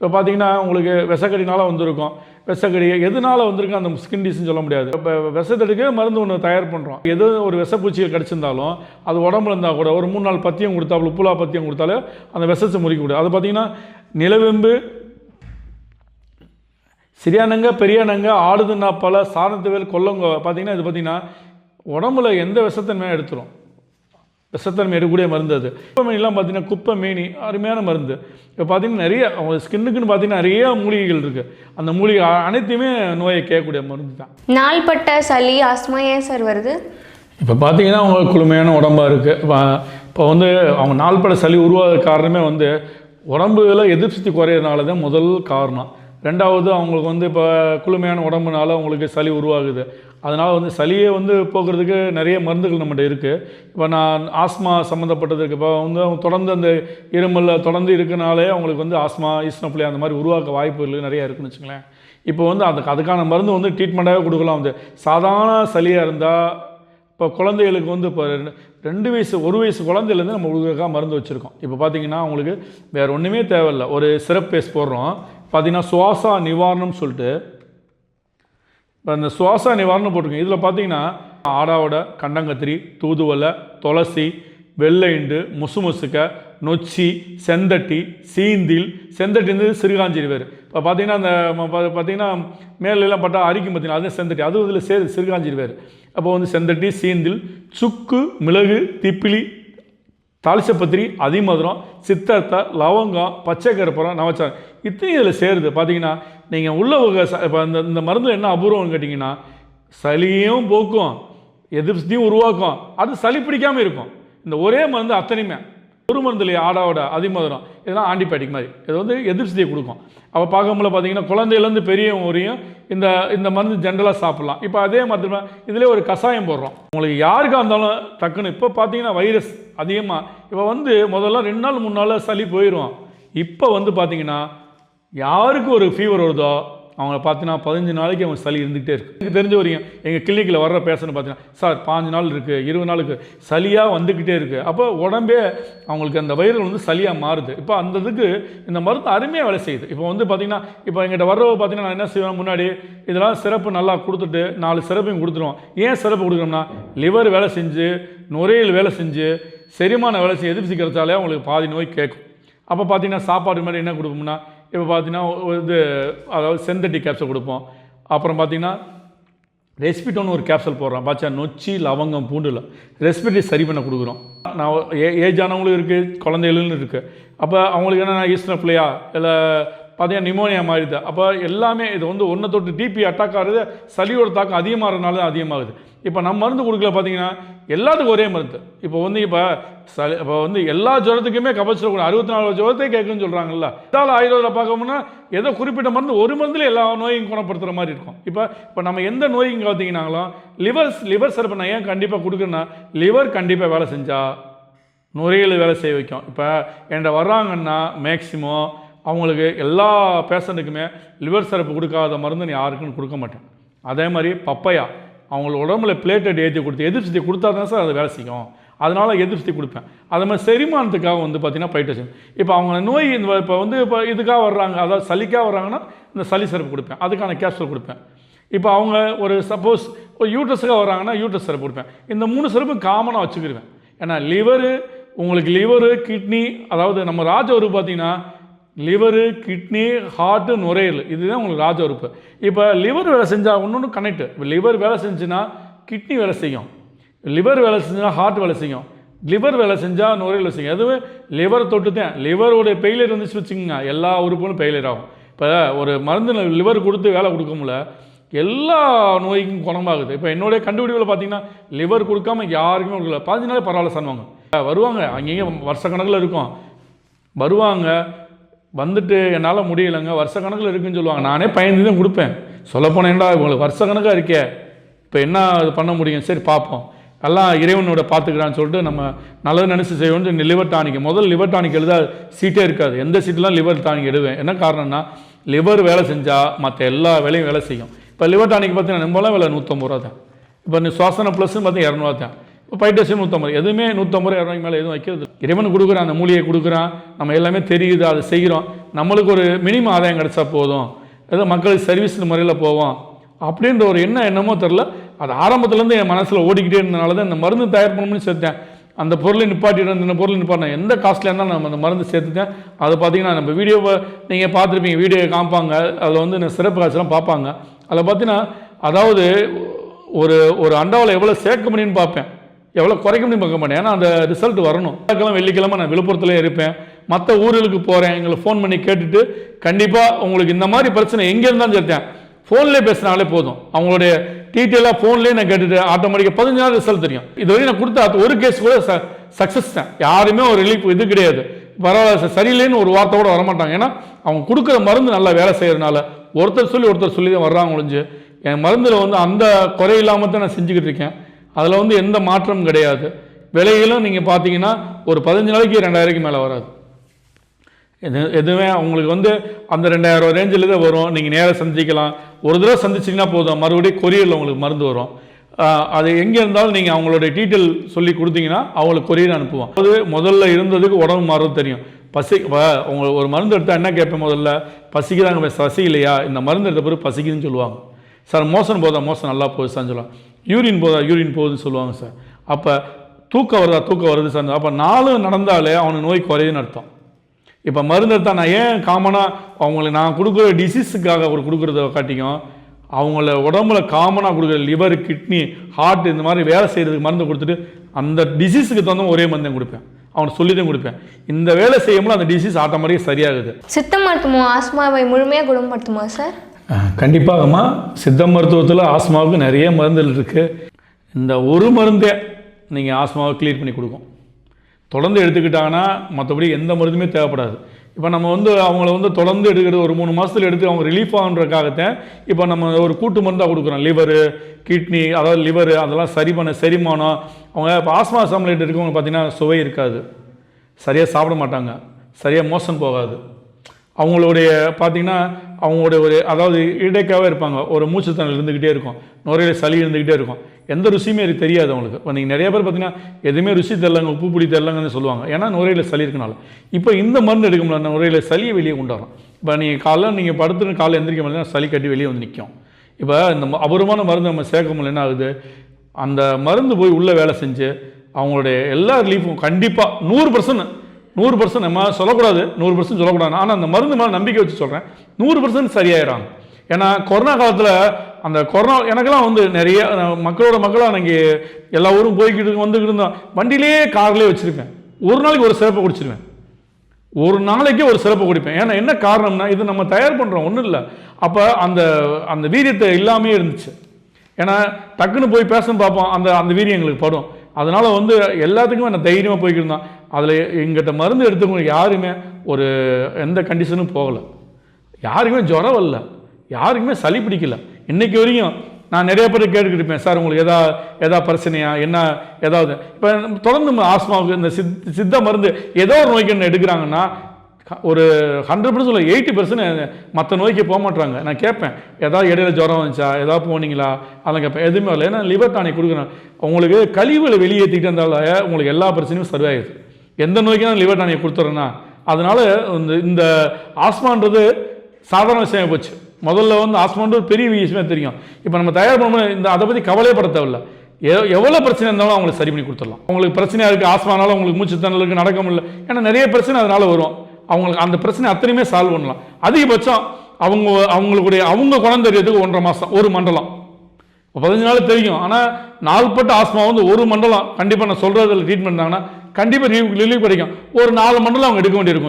இப்போ பார்த்தீங்கன்னா உங்களுக்கு விஷக்கடினால வந்திருக்கும். விஷக்கடி எதனால வந்திருக்கு அந்த ஸ்கின் டிசீஸ் சொல்ல முடியாது. இப்போ விஷத்தடுக்கு மருந்து ஒன்று தயார் பண்ணுறோம் எது ஒரு விஷப்பூச்சிகள் கிடச்சிருந்தாலும் அது உடம்புல இருந்தால் கூட ஒரு மூணு நாள் பத்தியம் கொடுத்தாப்புல உப்புலா பத்தியம் கொடுத்தாலே அந்த விஷத்தை முறிக்க முடியாது அது பார்த்தீங்கன்னா நிலவெம்பு சிறியானங்க பெரியானங்க ஆடுதுன்னா பல சாணத்துவேல் கொல்லங்க பார்த்தீங்கன்னா இது பார்த்தீங்கன்னா உடம்புல எந்த விஷத்தன்மையாக எடுத்துரும். விஷத்தன்மை எடுக்கக்கூடிய மருந்து அது குப்பை மீன்லாம் பார்த்தீங்கன்னா குப்பை மீனி அருமையான மருந்து. இப்போ பார்த்தீங்கன்னா நிறைய அவங்க ஸ்கின்னுக்குன்னு பார்த்தீங்கன்னா நிறைய மூலிகைகள் இருக்குது அந்த மூலிகை அனைத்தையுமே நோயை கேட்கக்கூடிய மருந்து தான். நாள்பட்ட சளி ஆஸ்மா ஏன் சார் வருது? இப்போ பார்த்தீங்கன்னா அவங்க குளுமையான உடம்பாக இருக்குது இப்போ இப்போ வந்து அவங்க நாள்பட சளி உருவாக காரணமே வந்து உடம்புல எதிர்ப்பு சக்தி குறையிறதுனால தான் முதல் காரணம். ரெண்டாவது அவங்களுக்கு வந்து இப்போ குளுமையான உடம்புனால அவங்களுக்கு சளி உருவாகுது. அதனால் வந்து சளியை வந்து போக்குறதுக்கு நிறைய மருந்துகள் நம்மகிட்ட இருக்குது இப்போ நான் ஆஸ்மா சம்மந்தப்பட்டது இருக்குது இப்போ வந்து அவங்க தொடர்ந்து அந்த இருமலில் தொடர்ந்து இருக்கனாலே அவங்களுக்கு வந்து ஆஸ்மா ஈஸ்னோப்ளே அந்த மாதிரி உருவாக்க வாய்ப்புகள் நிறையா இருக்குன்னு வச்சுங்களேன் இப்போ வந்து அதுக்கு அதுக்கான மருந்து வந்து ட்ரீட்மெண்ட்டாகவே கொடுக்கலாம். வந்து சாதாரண சளியாக இருந்தால் இப்போ குழந்தைகளுக்கு வந்து இப்போ ரெண்டு- ரெண்டு வயசு ஒரு வயசு குழந்தையிலேருந்து நம்ம உங்களுக்காக மருந்து வச்சுருக்கோம். இப்போ பார்த்தீங்கன்னா அவங்களுக்கு வேறு ஒன்றுமே தேவையில்ல. ஒரு சிரப் பேஸ்ட் போடுறோம். பார்த்தீங்கன்னா சுவாசா நிவாரணம் சொல்லிட்டு இப்போ இந்த சுவாச நிவாரணம் போட்டிருக்கோம் இதில் பார்த்தீங்கன்னா ஆடாவோட கண்டங்கத்திரி தூதுவலை துளசி வெள்ளைண்டு முசுமுசுக்க நொச்சி செந்தட்டி சீந்தில் செந்தட்டின்னு சிறுகாஞ்சிரி வேறு. இப்போ பார்த்தீங்கன்னா அந்த பார்த்தீங்கன்னா மேலெல்லாம் பட்டா அரிக்கும் பார்த்தீங்கன்னா அது செந்தட்டி. அது இதில் சேர் சிறுகாஞ்சிரி வேறு. அப்போ வந்து செந்தட்டி சீந்தில் சுக்கு மிளகு திப்பிலி தாளிசப்பத்திரி அதிமதுரம் சித்தர்த்தை லவங்கம் பச்சை கருப்பரம் நவச்சாரம் இத்தனையும் இதில் சேருது. பார்த்தீங்கன்னா நீங்கள் உள்ள இப்போ இந்த இந்த மருந்தில் என்ன அபூர்வம்னு கேட்டிங்கன்னா சளியும் போக்கும் எதிர்ப்பு உருவாக்கும். அது சளி பிடிக்காமல் இருக்கும். இந்த ஒரே மருந்து அத்தனையுமே. ஒரு மருந்துலையே ஆடாவோட அதிமதுரம். இதெல்லாம் ஆன்டிபயோட்டிக் மாதிரி. இது வந்து எதிர்ச்சியை கொடுக்கும். அப்போ பார்க்கும்போது பார்த்தீங்கன்னா குழந்தையிலேருந்து பெரியவங்க வரையும் இந்த இந்த மருந்து ஜென்ரலாக சாப்பிட்லாம். இப்போ அதே மாதிரி இதிலே ஒரு கஷாயம் போடுறோம். உங்களுக்கு யாருக்காக இருந்தாலும் டக்குன்னு இப்போ பார்த்தீங்கன்னா வைரஸ் அதிகமாக இப்போ வந்து முதல்ல ரெண்டு நாள் மூணு நாள் சளி போயிடும் இப்போ வந்து பார்த்தீங்கன்னா யாருக்கு ஒரு ஃபீவர் வருதோ அவங்கள பார்த்தீங்கன்னா பதினஞ்சு நாளைக்கு அவங்க சளி இருந்துகிட்டே இருக்கு. எனக்கு தெரிஞ்ச வரையும் எங்கள் கிளினிக்கில் வர்ற பேஷண்ட் பார்த்தீங்கன்னா சார் பாஞ்சு நாள் இருக்குது இருபது நாளுக்கு சளியாக வந்துக்கிட்டே இருக்குது அப்போ உடம்பே அவங்களுக்கு அந்த வைரல் வந்து சளியாக மாறுது. இப்போ அந்த இதுக்கு இந்த மருந்து அருமையாக வேலை செய்யுது. இப்போ வந்து பார்த்தீங்கன்னா இப்போ எங்கிட்ட வர்றவ பார்த்தீங்கன்னா நான் என்ன செய்வேன் முன்னாடி இதெல்லாம் சிறப்பு நல்லா கொடுத்துட்டு நாலு சிறப்பையும் கொடுத்துருவோம். ஏன் சிறப்பு கொடுக்குறோம்னா லிவர் வேலை செஞ்சு நுரையீரல் வேலை செஞ்சு செரிமான வேலை செய்ய எதிர்ப்பு சிக்கிறதாலே அவங்களுக்கு பாதி நோய் கேட்கும். அப்போ பார்த்தீங்கன்னா சாப்பாடு மாதிரி என்ன கொடுப்போம்னா இப்போ பார்த்தீங்கன்னா இது அதாவது செந்தட்டி கேப்சல் கொடுப்போம். அப்புறம் பார்த்தீங்கன்னா ரெஸ்பிட்டோன்னு ஒரு கேப்சல் போடுறோம். பாச்சா நொச்சி லவங்கம் பூண்டுல. ரெஸ்பிட்டி சரி பண்ண கொடுக்குறோம். நான் ஏ ஏஜ் ஆனவங்களும் இருக்குது குழந்தைகளும் இருக்குது அப்போ அவங்களுக்கு என்ன ஈஸ்டர் பிள்ளையா? இல்லை பார்த்தீங்கன்னா நிமோனியா மாறிது அப்போ எல்லாமே இது வந்து ஒன்றை தொட்டு டிபி அட்டாக் ஆகுது சளியோட தாக்கம் அதிகமாகிறதுனால தான் அதிகமாகுது. இப்போ நம்ம மருந்து கொடுக்கல பார்த்தீங்கன்னா எல்லாத்துக்கும் ஒரே மருந்து. இப்போ வந்து இப்போ சளி இப்போ வந்து எல்லா ஜுரத்துக்குமே கபச்சுரம் கூட அறுபத்தி நாலு ஜுரத்தை கேட்குன்னு சொல்கிறாங்கல்ல இதால் ஆயுர்வேதில் பார்க்கணும்னா ஏதோ குறிப்பிட்ட மருந்து ஒரு மருந்துல எல்லா நோயும் குணப்படுத்துகிற மாதிரி இருக்கும். இப்போ இப்போ நம்ம எந்த நோய்க்கு பார்த்தீங்கன்னாலும் லிவர் லிவர் சிறப்பு நான் ஏன் கண்டிப்பாக கொடுக்குறேன்னா லிவர் கண்டிப்பாக வேலை செஞ்சால் நுரையீரல் வேலை செய்ய வைக்கும். இப்போ என்கிட்ட வர்றாங்கன்னா மேக்சிமம் அவங்களுக்கு எல்லா பேஷண்ட்டுக்குமே லிவர் சிறப்பு கொடுக்காத மருந்து நான் யாருக்கும் கொடுக்க மாட்டேன். அதே மாதிரி பப்பையா அவங்கள உடம்புல பிளேட்டட் ஏற்றி கொடுத்து எதிர்ப்பு கொடுத்தா தான் சார் அது வேலை செய்யும். அதனால் எதிர்ப்பு கொடுப்பேன். அதே மாதிரி செரிமானத்துக்காக வந்து பார்த்தீங்கன்னா பைட்டோசின் இப்போ அவங்க நோய் இந்த இப்போ வந்து இப்போ இதுக்காக வர்றாங்க அதாவது சளிக்காக வர்றாங்கன்னா இந்த சளி சிறப்பு கொடுப்பேன். அதுக்கான கேப்சூல் கொடுப்பேன். இப்போ அவங்க ஒரு சப்போஸ் ஒரு யூட்ரஸுக்காக வர்றாங்கன்னா யூட்ரஸ் சிறப்பு கொடுப்பேன். இந்த மூணு சிறப்பு காமனாக வச்சுக்கிடுவேன் ஏன்னா லிவரு உங்களுக்கு லிவரு கிட்னி அதாவது நம்ம ராஜ ஒரு பார்த்தீங்கன்னா லிவரு கிட்னி ஹார்ட்டு நுரையீரல். இதுதான் உங்களுக்கு ராஜ உறுப்பு. இப்போ லிவர் வேலை செஞ்சால் ஒன்று ஒன்று கனெக்ட் இப்போ லிவர் வேலை செஞ்சுன்னா கிட்னி வேலை செய்யும். லிவர் வேலை செஞ்சுன்னா ஹார்ட் வேலை செய்யும். லிவர் வேலை செஞ்சால் நுரையீரல் செய்யும். அதுவே லிவரை தொட்டு தான் லிவரோட பெயிலியர் வந்துச்சு வச்சுக்கோங்க. எல்லா உறுப்புகளும் பெயிலியர் ஆகும். இப்போ ஒரு மருந்து லிவர் கொடுத்து வேலை கொடுக்க முடியல. எல்லா நோய்க்கும் குணமாகுது. இப்போ என்னுடைய கண்டுபிடிப்பில் பார்த்தீங்கன்னா லிவர் கொடுக்காம யாருக்குமே கொடுக்கல. பதினஞ்சு நாள் பரவாயில்ல சொன்னாங்க வருவாங்க. அங்கேயும் வருஷக்கணக்கில் இருக்கும். வருவாங்க. வந்துட்டு என்னால் முடியலைங்க. வருஷக்கணக்கில் இருக்குன்னு சொல்லுவாங்க. நானே பயந்து தான் கொடுப்பேன் சொல்லப்போனேன்டா உங்களுக்கு வருஷ கணக்காக இருக்கே. இப்போ என்ன அது பண்ண முடியும்? சரி பார்ப்போம் எல்லாம் இறைவனோட பார்த்துக்கிறான்னு சொல்லிட்டு நம்ம நல்லது நினச்சி செய்வோம் லிவர் டானிக் முதல் லிவர் டானிக் எழுத சீட்டே இருக்காது. எந்த சீட்லாம் லிவர் டானிக் எடுவேன்? என்ன காரணம்னா லிவர் வேலை செஞ்சால் மற்ற எல்லா வேலையும் வேலை செய்யும். இப்போ லிவர் டானிக் பார்த்தீங்கன்னா நம்மளாம் வேலை நூற்றம்பது ரூபா தான் இப்போ நீ சுவாசன ப்ளஸ்ன்னு பார்த்தீங்கன்னா இரநூறுவா தான் பைட்டோசியம் நூற்றம்பது எதுவுமே நூற்றம்பது இரநூறுக்கு மேலே எதுவும் வைக்கிறது இறைவன் கொடுக்குறான் அந்த மூலியை கொடுக்குறான். நம்ம எல்லாமே தெரியுது அதை செய்கிறோம். நம்மளுக்கு ஒரு மினிமம் ஆதாயம் கிடைச்சா போதும். ஏதோ மக்களுக்கு சர்வீஸ் முறையில் போவோம். அப்படின்ற ஒரு எண்ணம் என்னமோ தெரில அது ஆரம்பத்துலேருந்து என் மனசில் ஓடிக்கிட்டே இருந்தனால தான் இந்த மருந்து தயார் பண்ணணும்னு சேர்த்தேன். அந்த பொருளை நிப்பாட்டிட்டு இந்த பொருளை நிப்பாட்டினேன் எந்த காஸ்ட்லியாக இருந்தாலும் நம்ம அந்த மருந்து சேர்த்துட்டேன். அதை பார்த்தீங்கன்னா நம்ம வீடியோவை நீங்கள் பார்த்துருப்பீங்க வீடியோ காமிப்பாங்க. அதில் வந்து இந்த சிறப்பு காட்சிலாம் பார்ப்பாங்க. அதில் பார்த்தீங்கன்னா அதாவது ஒரு ஒரு அண்டாவில் எவ்வளோ சேர்க்க முடியும்னு பார்ப்பேன். எவ்வளோ குறைக்க முடியும் பார்க்க மாட்டேன். ஏன்னா அந்த ரிசல்ட் வரணும். வியாழக்கிழமை வெள்ளிக்கிழமை நான் விழுப்புரத்தில் இருப்பேன். மற்ற ஊர்களுக்கு போகிறேன் எங்களை ஃபோன் பண்ணி கேட்டுட்டு கண்டிப்பாக உங்களுக்கு இந்த மாதிரி பிரச்சனை எங்கே இருந்தாலும் சேர்த்தேன் ஃபோன்லேயே பேசினாலே போதும். அவங்களுடைய டீட்டெயிலாக ஃபோன்லேயே நான் கேட்டுட்டு ஆட்டோமேட்டிக்காக பதினஞ்சு நாள் ரிசல்ட் தெரியும். இது வரைக்கும் நான் கொடுத்த அது ஒரு கேஸ் கூட சக்ஸஸ் தான். யாருமே ஒரு ரிலீஃப் இது கிடையாது. பரவாயில்ல சரியில்லைன்னு ஒரு வார்த்தை கூட வரமாட்டாங்க. ஏன்னா அவங்க கொடுக்குற மருந்து நல்லா வேலை செய்கிறனால ஒருத்தர் சொல்லி ஒருத்தர் சொல்லி தான் வர்றாங்க ஒழிஞ்சு. என் மருந்தில் வந்து அந்த குறை இல்லாமல் தான் நான் செஞ்சுக்கிட்டு இருக்கேன். அதில் வந்து எந்த மாற்றமும் கிடையாது. விலைகளும் நீங்கள் பார்த்தீங்கன்னா ஒரு பதினஞ்சு நாளைக்கு ரெண்டாயிரக்கு மேலே வராது. எது எதுவுமே உங்களுக்கு வந்து அந்த ரெண்டாயிரம் ரேஞ்சில் தான் வரும். நீங்கள் நேராக சந்திக்கலாம். ஒரு தடவை சந்திச்சிங்கன்னா போதும். மறுபடியும் கொரியரில் உங்களுக்கு மருந்து வரும். அது எங்கே இருந்தாலும் நீங்கள் அவங்களுடைய டீட்டெயில் சொல்லி கொடுத்தீங்கன்னா அவங்களுக்கு கொரியர் அனுப்புவோம். அது முதல்ல இருந்ததுக்கு உடம்பு மாறுறது தெரியும். பசி இப்போ உங்களுக்கு ஒரு மருந்து எடுத்தால் என்ன கேட்பேன் முதல்ல? பசிக்குதாங்க பசி இல்லையா? இந்த மருந்து எடுத்த பிறகு பசிக்குதுன்னு சொல்லுவாங்க. சார் மோசன் போதா? மோசம் நல்லா போகுது சொல்லுவாங்க. யூரின் போதா யூரின் போகுதுன்னு சொல்லுவாங்க சார். அப்போ தூக்கம் வருதா தூக்கம் வருது சார். அப்போ நாளும் நடந்தாலே அவனுக்கு நோய் குறையுதுன்னு அர்த்தம். இப்போ மருந்து எடுத்தா நான் ஏன் காமனாக அவங்களுக்கு நான் கொடுக்குற டிசீஸுக்காக அவர் கொடுக்குறத காட்டிக்கும். அவங்கள உடம்புல காமனாக கொடுக்குற லிவர் கிட்னி ஹார்ட் இந்த மாதிரி வேலை செய்கிறதுக்கு மருந்து கொடுத்துட்டு அந்த டிசீஸுக்கு தகுந்த ஒரே மருந்து கொடுப்பேன். அவனுக்கு சொல்லி தான் கொடுப்பேன். இந்த வேலை செய்யும்போது அந்த டிசீஸ் ஆட்டோமேட்டிக்காக சரியாகுது. சித்த மருத்துவம் ஆஸ்மாவை முழுமையாக குணப்படுத்துமா சார்? கண்டிப்பாகம்மா சித்த மருத்துவத்தில் ஆஸ்மாவுக்கு நிறைய மருந்துகள் இருக்குது இந்த ஒரு மருந்தே நீங்கள் ஆஸ்மாவை கிளியர் பண்ணி கொடுக்கும். தொடர்ந்து எடுத்துக்கிட்டாங்கன்னா மற்றபடி எந்த மருந்துமே தேவைப்படாது. இப்போ நம்ம வந்து அவங்கள வந்து தொடர்ந்து எடுக்கிறது ஒரு மூணு மாதத்தில் எடுத்து அவங்க ரிலீஃப் ஆகுன்றக்காகத்தான் இப்போ நம்ம ஒரு கூட்டு மருந்தாக கொடுக்குறோம். லிவரு கிட்னி அதாவது லிவரு அதெல்லாம் சரி பண்ண செரிமானம். அவங்க இப்போ ஆஸ்மா சாம்லேட் இருக்கவங்க பார்த்தீங்கன்னா சுவை இருக்காது. சரியாக சாப்பிட மாட்டாங்க. சரியாக மோசம் போகாது. அவங்களுடைய பார்த்தீங்கன்னா அவங்களுடைய ஒரு அதாவது இடைக்காவே இருப்பாங்க. ஒரு மூச்சுத்தனல் இருந்துக்கிட்டே இருக்கும். நுரையில சளி இருந்துக்கிட்டே இருக்கும். எந்த ருசியுமே எனக்கு தெரியாது அவங்களுக்கு. இப்போ நீங்கள் நிறைய பேர் பார்த்தீங்கன்னா எதுவுமே ருசி தெரிலங்க உப்பு புளி தெரிலங்கன்னு சொல்லுவாங்க. ஏன்னா நுரையில சளி இருக்கனால. இப்போ இந்த மருந்து எடுக்க முடியல நுரையில சளியை வெளியே கொண்டாடுறோம் இப்போ நீங்கள் காலைல நீங்கள் படுத்துட்டு காலையில் எந்திரிக்க முடியலன்னா சளி கட்டி வெளியே வந்து நிற்கும் இப்போ இந்த ம- அபூர்வமான மருந்து நம்ம சேர்க்க முடியல என்ன ஆகுது? அந்த மருந்து போய் உள்ளே வேலை செஞ்சு அவங்களுடைய எல்லா ரிலீஃபும் கண்டிப்பாக நூறு பர்சன்ட் நூறு பர்சன்ட் நம்ம சொல்லக்கூடாது நூறு பர்சன்ட் சொல்லக்கூடாது. ஆனால் அந்த மருந்து மேலே நம்பிக்கை வச்சு சொல்கிறேன் நூறு பர்சன்ட் சரியாயிடும் ஏன்னா கொரோனா காலத்தில் அந்த கொரோனா எனக்கெல்லாம் வந்து நிறைய மக்களோட மக்களாக நீங்கள் எல்லா ஊரும் போய்கிட்டு வந்துக்கிட்டு இருந்தோம் வண்டியிலே கார்லேயே வச்சுருப்பேன். ஒரு நாளைக்கு ஒரு சிறப்பை குடிச்சிருவேன். ஒரு நாளைக்கே ஒரு சிறப்பு குடிப்பேன். ஏன்னா என்ன காரணம்னா இது நம்ம தயார் பண்ணுறோம் ஒன்றும் இல்லை. அப்போ அந்த அந்த வீரியத்தை இல்லாமே இருந்துச்சு. ஏன்னா டக்குன்னு போய் பேசணும் பார்ப்போம். அந்த அந்த வீரியம் எங்களுக்கு படும். அதனால் வந்து எல்லாத்துக்குமே நான் தைரியமாக போய்க்கிட்டு இருந்தோம் அதில் எங்கிட்ட மருந்து எடுத்தவங்க யாருமே ஒரு எந்த கண்டிஷனும் போகலை. யாருக்குமே ஜுரம் வரல. யாருக்குமே சளி பிடிக்கல. இன்றைக்கி வரையும் நான் நிறைய பேர் கேட்டுக்கிட்டு இருப்பேன். சார் உங்களுக்கு எதா எதா பிரச்சனையா? என்ன ஏதாவது? இப்போ தொடர்ந்து ஆஸ்மாவுக்கு இந்த சித் சித்த மருந்து ஏதோ ஒரு நோய்க்கு என்ன எடுக்கிறாங்கன்னா ஒரு ஹண்ட்ரட் பர்சன்ட் இல்லை எயிட்டி பர்சன்ட் மற்ற நோய்க்கு போக மாட்டாங்க நான் கேட்பேன் ஏதாவது இடையில ஜுரம் வந்துச்சா? ஏதாவது போனீங்களா? அதெல்லாம் கேட்பேன். எதுவுமே இல்லை ஏன்னா லிவர் டானிக் கொடுக்குறேன் உங்களுக்கு கழிவுகளை வெளியேற்றிக்கிட்டு இருந்தால உங்களுக்கு எல்லா பிரச்சனையும் சரியாயிடுது எந்த நோய்க்கு லிவர் டானிக் கொடுத்துறேன்னா அதனால் இந்த இந்த ஆஸ்மான்றது சாதாரண விஷயம் போச்சு. முதல்ல வந்து ஆஸ்மான்றது பெரிய விஷயமே தெரியும். இப்போ நம்ம தயார் பண்ணும்போது இந்த அதை பற்றி கவலையப்பட தேவையில்ல. எவ் எவ்வளோ பிரச்சனை இருந்தாலும் அவங்களுக்கு சரி பண்ணி கொடுத்துடலாம். அவங்களுக்கு பிரச்சனையாக இருக்குது ஆஸ்மானாலும் அவங்களுக்கு மூச்சு இருக்குது நடக்க முடியல. ஏன்னா நிறைய பிரச்சனை அதனால் வரும். அவங்களுக்கு அந்த பிரச்சனை அத்தனையுமே சால்வ் பண்ணலாம். அதிகபட்சம் அவங்க அவங்களுடைய அவங்க குணம் தெரியறதுக்கு ஒன்றரை மாதம் ஒரு மண்டலம். இப்போ பதினஞ்சு நாள் தெரியும். ஆனால் நாள்பட்ட ஆஸ்மா வந்து ஒரு மண்டலம். கண்டிப்பாக நான் சொல்கிறதில் ட்ரீட்மெண்ட் தாங்கன்னா கண்டிப்பாக ரிலீவ் கிடைக்கும் ஒரு நாலு மண்டலம் அவங்க எடுக்க வேண்டியிருக்கும்.